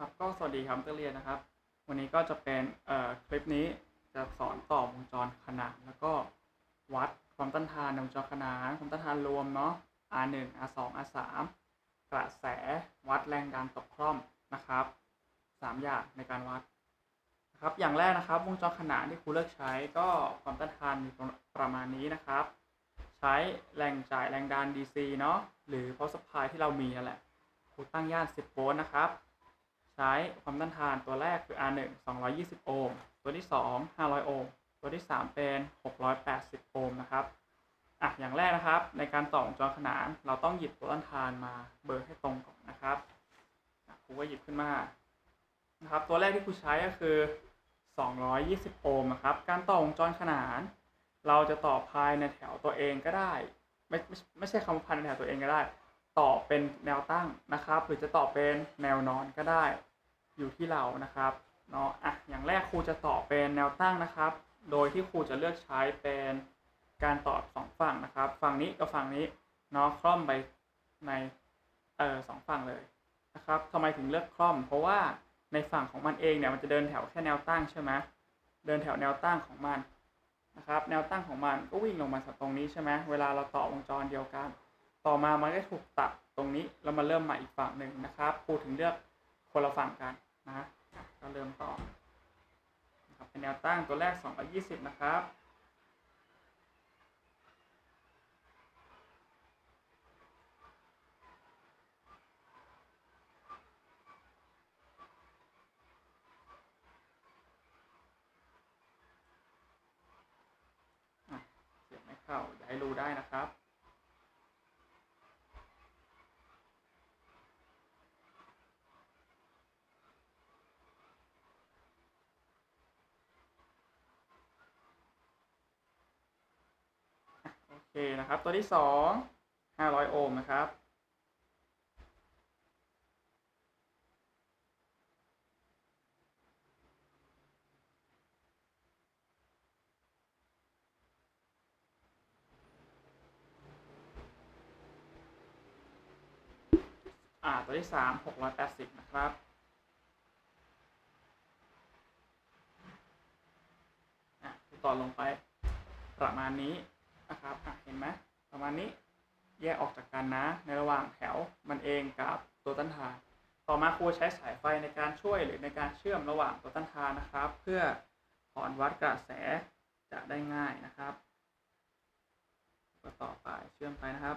ครับก็สวัสดีครับนักเรียนนะครับ วันนี้ก็จะเป็นเอ่อคลิปนี้จะสอนต่อวงจรขนานแล้วก็วัดความต้านทานในวงจรขนานความต้านทานรวมเนาะ R1 R2 R3 กระแสวัดแรงดันตกคล่อมนะครับสามอย่างในการวัดนะครับอย่างแรกนะครับวงจรขนานที่ครูเลือกใช้ก็ความต้านทานมีประมาณนี้นะครับ ใช้แรงจ่ายแรงดัน DC เนาะหรือ power supply ที่เรามีนั่นแหละครูตั้งย่าน 10 โวลต์นะครับ ใช้ความต้านทานตัวแรกคือ R1 220 โอห์ม ตัวที่ 2 500 โอห์ม ตัวที่ 3 เป็น 680 โอห์มนะครับ อะ อย่างแรกนะครับ ในการต่อวงจรขนาน เราต้องหยิบตัวต้านทานมาเบอร์ให้ตรงก่อนนะครับ ครูก็หยิบขึ้นมา นะครับ ตัวแรกที่ครูใช้ก็คือ 220 โอห์มนะครับ การต่อวงจรขนาน เราจะต่อภายในแถวตัวเองก็ได้ ไม่ไม่ไม่ใช่คำว่าภายในแถวตัวเองก็ได้ ต่อเป็นแนวตั้งนะครับ หรือจะต่อเป็นแนวนอนก็ได้ อยู่ที่เรานะครับเนาะอะอย่างแรกครูจะต่อเป็นแนวตั้งนะครับ โดยที่ครูจะเลือกใช้เป็นการต่อสองฝั่งนะครับ ฝั่งนี้กับฝั่งนี้เนาะคล่อมไปในเออสองฝั่งเลยนะครับทำไมถึงเลือกคล่อม เพราะว่าในฝั่งของมันเองเนี่ยมันจะเดินแถวแค่แนวตั้งใช่ไหมเดินแถวแนวตั้งของมันนะครับ แนวตั้งของมันก็วิ่งลงมาจากตรงนี้ใช่ไหมเวลาเราต่อวงจรเดียวกัน ต่อมามันก็ถูกตัดตรงนี้แล้วมาเริ่มใหม่อีกฝั่งหนึ่งนะครับครูถึงเลือกคนละฝั่งกัน นะก็เริ่มต่อนะครับเป็นแนวตั้งตัวแรก220 นะครับเสียบไม่เข้าอย่าให้รู้ได้นะครับ นะครับ ตัวที่สองห้าร้อยโอห์มนะครับอ่าตัวที่สามหกร้อยแปดสิบนะครับอะต่อลงไปประมาณนี้ นะครับเห็นไหมประมาณนี้แยกออกจากกันนะ ในระหว่างแถวมันเองกับตัวต้านทาน ต่อมาครูใช้สายไฟในการช่วยหรือในการเชื่อมระหว่างตัวต้านทานนะครับ เพื่อถอนวัดกระแสจะได้ง่ายนะครับ ก็ต่อไปเชื่อมไปนะครับ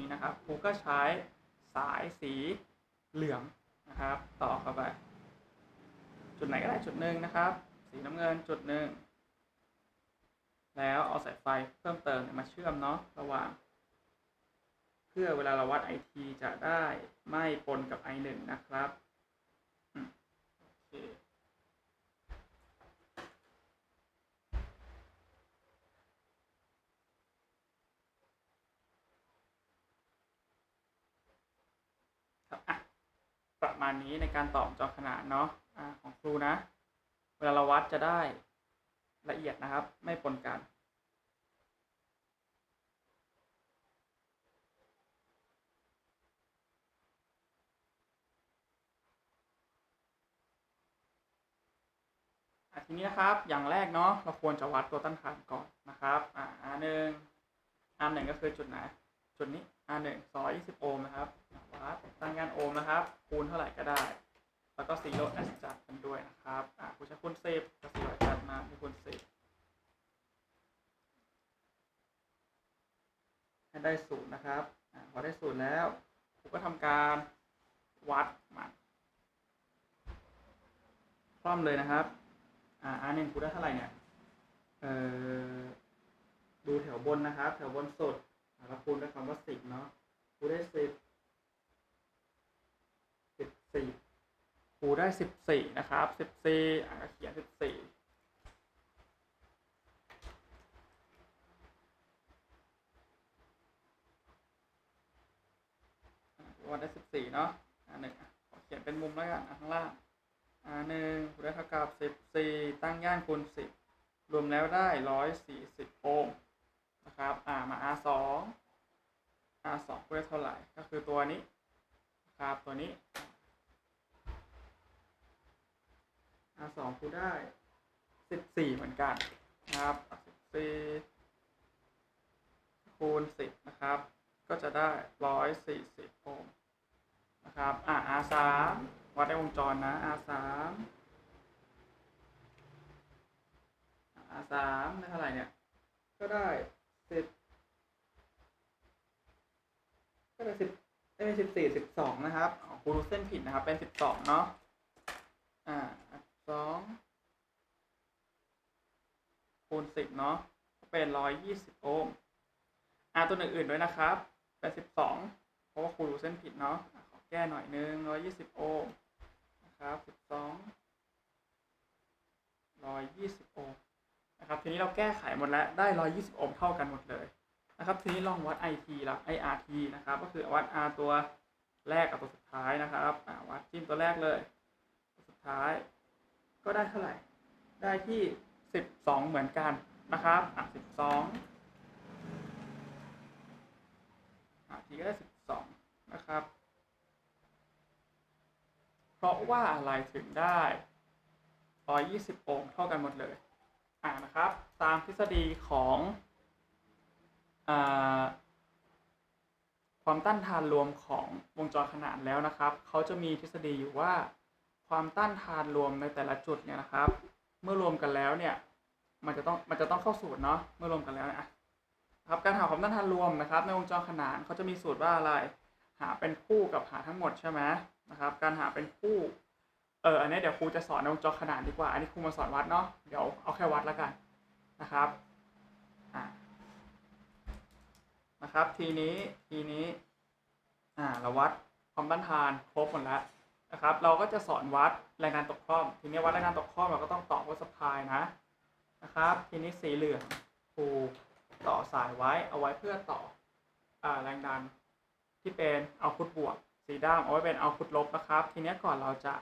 นี้นะครับครูก็ใช้สายสีเหลืองนะครับ ต่อเข้าไป จุดไหนก็ได้จุดหนึ่งนะครับ สีน้ำเงินจุดหนึ่งแล้วเอาสายไฟเพิ่มเติมมาเชื่อมเนาะระหว่าง เพื่อเวลาเราวัดไอทีจะได้ไม่ปนกับ i 1 นะครับโอเค ครับอะ ประมาณนี้ในการตอวงจอขนานเนาะอะของครูนะ เวลาเราวัดจะได้ละเอียดนะครับ ไม่ปนกันอะทีนี้นะครับ อย่างแรกเนาะ เราควรจะวัดตัวต้านทานก่อนนะครับ อ่านหนึ่งอันหนึ่งก็คือจุดไหน จุดนี้ R หนึ่งสองยี่สิบโอห์มนะครับ วัดตั้งงานโอห์มนะครับ คูณเท่าไหร่ก็ได้ แล้วก็ซีโร่แอสจัดกันด้วยนะครับอ่าคุณใช้คูณสิบก็ซีโร่จัดมาที่คูณสิบให้ได้ศูนย์นะครับอพอได้ศูนย์แล้วผมก็ทำการวัดมันคล่อมเลยนะครับ อ่า R หนึ่งคูณได้เท่าไหร่เนี่ยเอ่อดูแถวบนนะครับ แถวบนสุดอ่าเราคูณด้วยคำว่าสิบเนาะคูณได้สิบ สี่ครูได้สิบสี่นะครับสิบสี่อ่านเขียนสิบสี่วันได้สิบสี่เนาะอันหนึ่งเขียนเป็นมุมแล้วกันข้างล่างอันหนึ่งคูณได้เท่ากับสิบสี่ตั้งย่านคูณสิบรวมแล้วได้ร้อยสี่สิบโอห์มนะครับอ่ามาอาสองอาสองคูณได้เท่าไหร่ก็คือตัวนี้ครับตัวนี้ R สองคูณได้สิบสี่เหมือนกันนะครับสิบสี่คูณสิบนะครับ ก็จะได้ร้อยสี่สิบโอห์มนะครับอ่า R สามวัดในวงจรนะ R สาม R สามได้เท่าไหร่เนี่ย ก็ได้สิบก็ได้สิบได้สิบสี่สิบสองนะครับอ๋อครูรู้เส้นผิดนะครับ เป็นสิบสองเนาะอ่า สองคูณสิบเนาะเป็นร้อยยี่สิบโอห์มอ่าตัวอื่นๆด้วยนะครับเป็นสิบสองเพราะว่าครูรู้เส้นผิดเนาะขอแก้หน่อยนึงร้อยยี่สิบโอห์มนะครับสิบสองร้อยยี่สิบโอห์มนะครับทีนี้เราแก้ไขหมดแล้วได้ร้อยยี่สิบโอห์มเท่ากันหมดเลยนะครับทีนี้ลองวัด IT ละ IRT นะครับ ก็คือวัด R ตัวแรกกับตัวสุดท้ายนะครับวัดจิ้มตัวแรกเลยตัวสุดท้าย ก็ได้เท่าไหร่ ได้ที่สิบสองเหมือนกันนะครับอะสิบสองอะทีก็ได้สิบสองนะครับ เพราะว่าอะไรถึงได้ร้อยยี่สิบโอห์มเท่ากันหมดเลยอ่านะครับ ตามทฤษฎีของอ่าความต้านทานรวมของวงจรขนานแล้วนะครับ เขาจะมีทฤษฎีอยู่ว่า ความต้านทานรวมในแต่ละจุดเนี่ยนะครับ เมื่อรวมกันแล้วเนี่ย มันจะต้องมันจะต้องเข้าสูตรเนาะเมื่อรวมกันแล้วนะครับ การหาความต้านทานรวมนะครับ ในวงจรขนานเขาจะมีสูตรว่าอะไร หาเป็นคู่กับหาทั้งหมดใช่ไหมนะครับ การหาเป็นคู่เอออันนี้เดี๋ยวครูจะสอนในวงจรขนานดีกว่า อันนี้ครูมาสอนวัดเนาะเดี๋ยวเอาแค่วัดแล้วกันนะครับอ่านะครับ ทีนี้ทีนี้อ่าเราวัดความต้านทานครบหมดแล้ว นะครับ เราก็จะสอนวัดแรงงานตกคล่อม ทีนี้วัดแรงงานตกคล่อมเราก็ต้องต่อวัสปายนะนะครับ ทีนี้สีเหลืองครูต่อสายไว้เอาไว้เพื่อต่ออแรงดันที่เป็นเอาพุทบวก สีดำเอาไว้เป็นเอาพุทลบนะครับ ทีนี้ก่อนเราจะ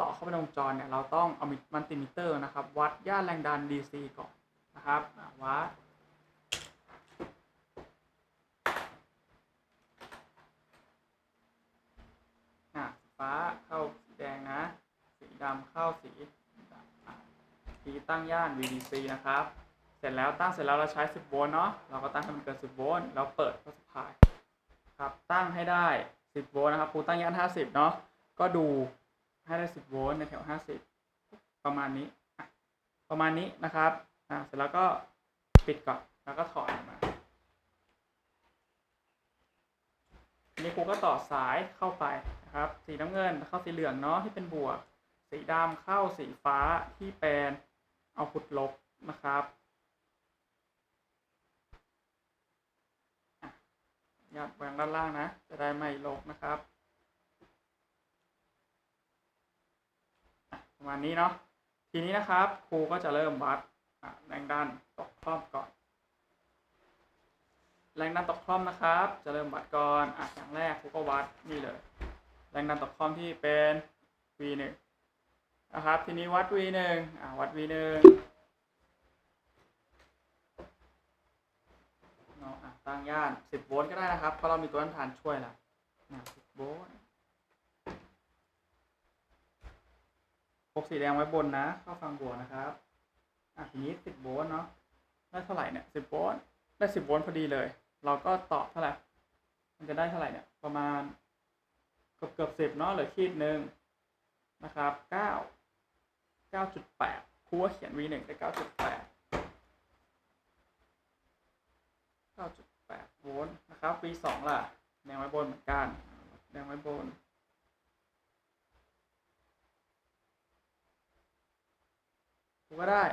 ต่อเข้าไปในวงจรเนี่ยเราต้องเอามัลติมิเตอร์นะครับ วัดย่านแรงดัน DC ก่อนนะครับวัด อะสีฟ้าเข้าสีแดงนะ สีดำ เข้าสีสีตั้งย่าน VDC นะครับ เสร็จแล้วตั้งเสร็จแล้วเราใช้ 10 โวลต์เนาะ เราก็ตั้งให้มันเกิน 10 โวลต์แล้วเปิดเข้าสปายครับ ตั้งให้ได้ 10 โวลต์นะครับครูตั้งย่าน 50 เนาะ ก็ดูให้ได้ 10 โวลต์ในแถว 50 ประมาณนี้ ประมาณนี้นะครับ อะเสร็จแล้วก็ปิดก่อน แล้วก็ถอดออกมาทีนี้ครูก็ต่อสายเข้าไปนะครับ สีน้ำเงินเข้าสีเหลืองเนาะที่เป็นบวก สีดำเข้าสีฟ้าที่เป็นเอาพุทลบนะครับอยัดแหวงด้านล่างนะ จะได้ไม่ลบนะครับประมาณนี้เนาะทีนี้นะครับครูก็จะเริ่มวัดแรงดันตกครอบก่อน แรงดันตกคล่อมนะครับ จะเริ่มวัดก่อนอะอย่างแรกครูก็วัดนี่เลย แรงดันตกคล่อมที่เป็น V1 นะครับ ทีนี้วัด V1 อะวัด V1 เนาะอะตั้งย่าน10โวลต์ก็ได้นะครับ เพราะเรามีตัวต้านทานช่วยล้วนะ10โวลต์พกสีแดงไว้บนนะเข้าฟังบวกนะครับอะทีนี้10โวลต์เนาะได้เท่าไหร่เนี่ย10โวลต์ได้10โวลต์พอดีเลย เราก็ต่อเท่าไหร่มันจะได้เท่าไหร่เนี่ยประมาณเกือบเกือบสิบเนาะเหลือขีดหนึ่งนะครับเก้า เก้าจุดแปดครูว่าเขียน v หนึ่งได้เก้าจุดแปดเก้าจุดแปดโวลต์นะครับ v สองล่ะแดงไว้บนเหมือนกันแดงไว้บน ครูก็ได้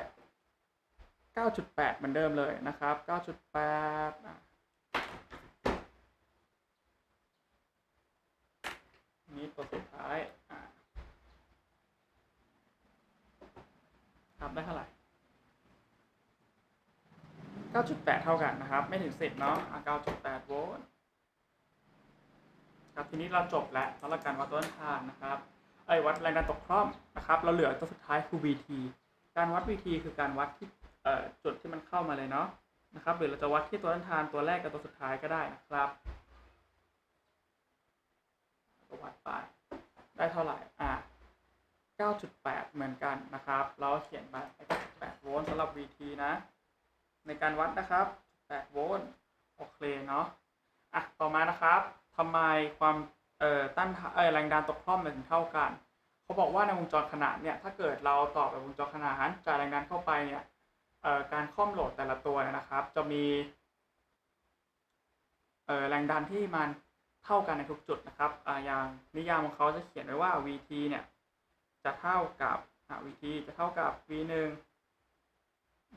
9.8 เหมือนเดิมเลยนะครับ 9.8นี่ตัวสุดท้ายอะครับ ได้เท่าไหร่ 9.8 เท่ากันนะครับ ไม่ถึง 10 เนาะอะ9.8 โวลต์ครับทีนี้เราจบแล้วสำหรับการวัดต้นทานนะครับไอ้ยวัดแรงดันตกคล่อมนะครับ เราเหลือตัวสุดท้ายคือ VT การวัด VT คือการวัดที่จุดที่มันเข้ามาเลยเนาะนะครับหรือเราจะวัดที่ตัวต้นทานตัวแรกกับตัวสุดท้ายก็ได้นะครับก็วัดไปได้เท่าไหร่อะ 9.8 เหมือนกันนะครับ เราเขียนไป9.8โวลต์สำหรับ VT นะ ในการวัดนะครับ8โวลต์โอเคเนาะอะต่อมานะครับทำไมความเอ่อต้านเอ่อแรงดันตกคล่อมมันถึงเท่ากันเขาบอกว่าในวงจรขนานเนี่ยถ้าเกิดเราต่อแบบวงจรขนานจ่ายแรงดันเข้าไปเนี่ยเอ่อการคล่อมโหลดแต่ละตัวเนี่ยนะครับ จะมีเอ่อแรงดันที่มันเท่ากันในทุกจุดนะครับอ่าอย่างนิยามของเขาจะเขียนไว้ว่า VT เนี่ย จะเท่ากับอ่า VT จะเท่ากับ V1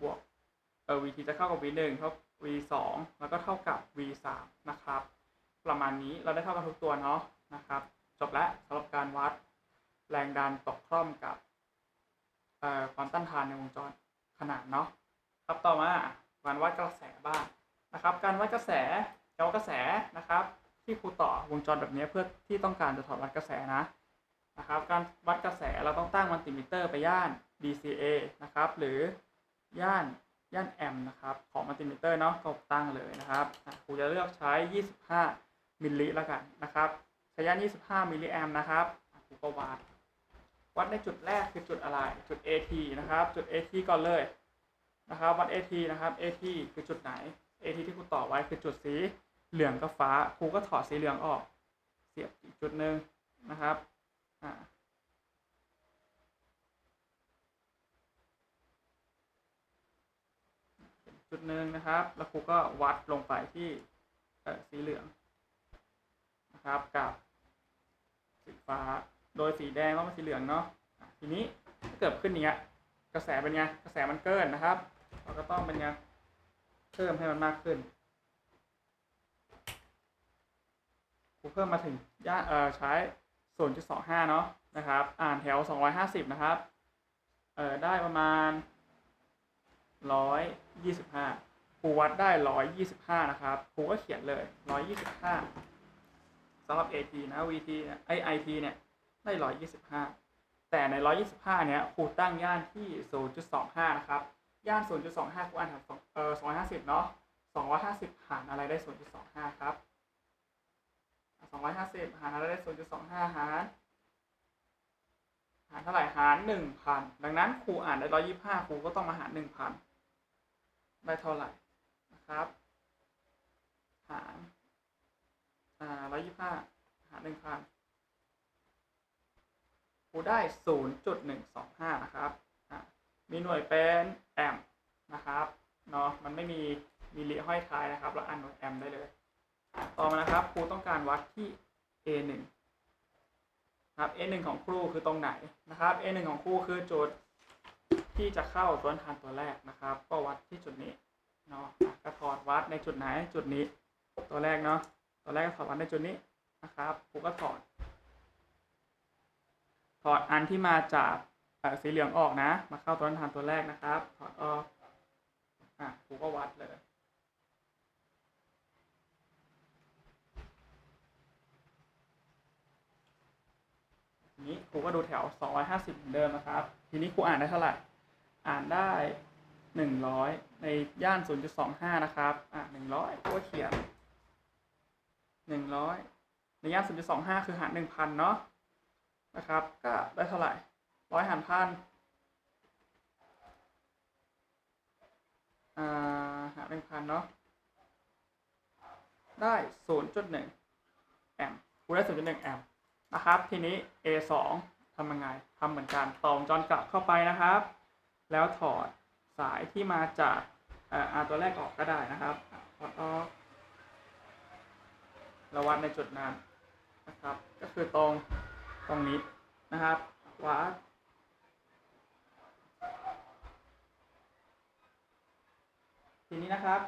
บวกเออ VT จะเข้ากับ V1 เท่า V2 แล้วก็เท่ากับ V3 นะครับ ประมาณนี้เราได้เท่ากันทุกตัวเนาะนะครับ จบแล้วสำหรับการวัดแรงดันตกคล่อมกับเอ่อความต้านทานในวงจรขนานเนาะครับต่อมาการวัดกระแสบ้างนะครับ การวัดกระแสการวัดกระแสนะครับ ที่ครูต่อวงจรแบบนี้เพื่อที่ต้องการจะถอดวัดกระแสนะ นะครับ การวัดกระแสเราต้องตั้งมัลติมิเตอร์ไปย่าน DCA นะครับ หรือย่านย่านแอมป์นะครับ ของมัลติมิเตอร์เนาะก็ตั้งเลยนะครับครูจะเลือกใช้ 25 มิลลิแล้วกันนะครับใช้ย่าน 25 มิลลิแอมป์นะครับครูก็วัดวัดในจุดแรกคือจุดอะไร จุด AT นะครับ จุด AT ก่อนเลยนะครับ วัด AT นะครับ AT คือจุดไหน AT ที่ครูต่อไว้คือจุดสีเหลืองกับฟ้า ครูก็ถอดสีเหลืองออก เสียบอีกจุดหนึ่งนะครับ อ่าจุดหนึ่งนะครับ แล้วครูก็วัดลงไปที่สีเหลืองนะครับกับสีฟ้า โดยสีแดงต้องเป็นสีเหลืองเนาะทีนี้ถ้าเกิดขึ้นอย่างเงี้ยกระแสเป็นไงกระแสมันเกินนะครับ เราก็ต้องเป็นไงเพิ่มให้มันมากขึ้นครูเพิ่มมาถึงย่าเอ่อใช้ 0.25 เนาะนะครับ อ่านแถว 250 นะครับ เอ่อ ได้ประมาณร้อยยี่สิบห้าครูวัดได้ร้อยยี่สิบห้านะครับครูก็เขียนเลยร้อยยี่สิบห้าสำหรับ AT นะ VT เนี่ยไอ IT เนี่ย ได้ร้อยยี่สิบห้าแต่ในร้อยยี่สิบห้าเนี้ยครูตั้งย่านที่ศูนย์จุดสองห้านะครับ ย่านศูนย์จุดสองห้าครูอ่านแถังสองเอ่อสองห้าสิบเนาะสองร้อยห้าสิบหารอะไรได้ศูนย์จุดสองห้าครับ สองร้อยห้าสิบหารอะไรได้ศูนย์จุดสองห้าหารหารเท่าไหร่หารหนึ่งพันดังนั้นครูอ่านได้ร้อยยี่ห้าครูก็ต้องมาหารหนึ่งพันได้เท่าไหร่นะครับ หารอ่าร้อยยี่ห้าหารหนึ่งพันครูได้ศูนย์จุดหนึ่งสองห้านะครับมีหน่วยเป็นแอมป์นะครับเนาะมันไม่มีมิลลิห้อยท้ายนะครับ เราอ่านหน่วยแอมป์ได้เลย ต่อมานะครับครูต้องการวัดที่ A หนึ่งนะครับ A 1 ของครูคือตรงไหนนะครับ A 1 ของครูคือจุดที่จะเข้าตัวทานตัวแรกนะครับ ก็วัดที่จุดนี้เนาะก็ถอดวัดในจุดไหนจุดนี้ ตัวแรกเนาะตัวแรกก็ถอดวัดในจุดนี้นะครับครูก็ถอด ถอดอันที่มาจากสีเหลืองออกนะ มาเข้าตัวทานตัวแรกนะครับ ถอดออกอะครูก็วัดเลย นี้ครูก็ดูแถว 250เหมือนเดิมนะครับ ทีนี้ครูอ่านได้เท่าไหร่ อ่านได้ 100 ในย่าน 0.25 นะครับ อ่า100ครูก็เขียน 100 ในย่าน 0.25 คือหาร 1,000 เนาะนะครับ ก็ได้เท่าไหร่ 100 หารพันอ่าหาร1,000 เนาะได้ 0.1 แอมป์ครูได้ 0.1 แอมป์ นะครับ ทีนี้ A 2 ทำยังไงทำเหมือนกันต่อวงจรกลับเข้าไปนะครับ แล้วถอดสายที่มาจากเอ่อตัวแรกออกก็ได้นะครับถอดออกแล้ววัดในจุดนั้นนะครับ ก็คือตรงตรงนี้นะครับวัดทีนี้นะครับ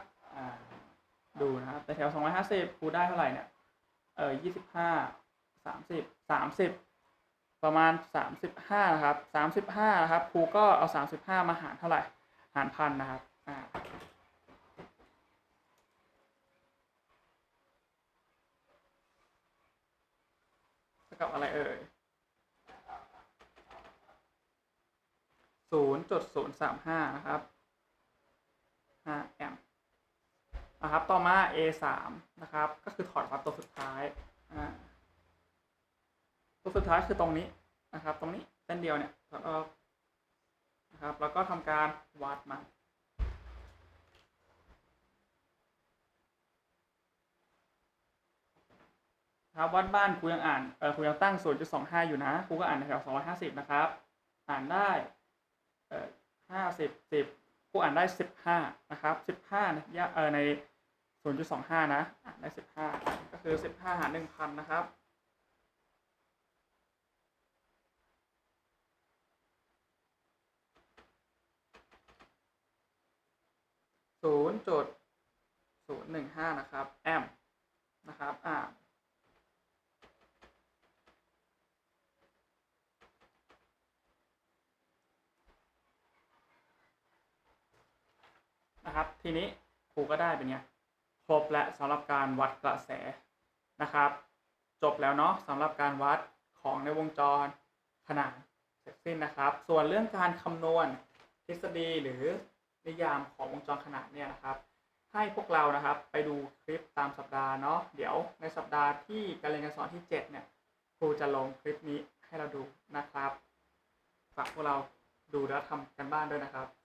ดูนะครับแต่แถว 250ครูได้เท่าไหร่เนี่ยเออ25 สามสิบสามสิบประมาณสามสิบห้านะครับสามสิบห้านะครับครูก็เอาสามสิบห้ามาหารเท่าไหร่หารพันนะครับอ่ากับอะไรเอ่ยศูนย์จุดศูนย์สามห้านะครับห้าแอมป์นะครับ ต่อมา A สามนะครับ ก็คือถอดวัดตัวสุดท้ายอ่า ตัวสุดท้ายคือตรงนี้นะครับ ตรงนี้เส้นเดียวเนี่ยถอดออกนะครับ แล้วก็ทำการวัดมันครับวัดบ้านครูยังอ่านเออครูยังตั้ง 0.25 อยู่นะครูก็อ่านแถว250 นะครับ อ่านได้เออ50 10ครูอ่านได้ 15 นะครับ 15นะยะเออใน 0.25 นะ อ่านได้ 15 ก็คือ 15 หาร 1,000 นะครับ 0.015นย์หนึ่งห้านะครับ แอมป์นะครับ อ่า นะครับ ทีนี้ครูก็ได้เป็นไง ครบและสำหรับการวัดกระแสนะครับ จบแล้วเนาะสำหรับการวัดของในวงจรขนาดเสร็จสิ้นนะครับ ส่วนเรื่องการคำนวณทฤษฎีหรือ นิยามของวงจรขนาดเนี่ยนะครับ ให้พวกเรานะครับไปดูคลิปตามสัปดาห์เนาะเดี๋ยวในสัปดาห์ที่การเรียนการสอนที่ 7 เนี่ยครูจะลงคลิปนี้ให้เราดูนะครับฝากพวกเราดูแล้วทำกันบ้านด้วยนะครับ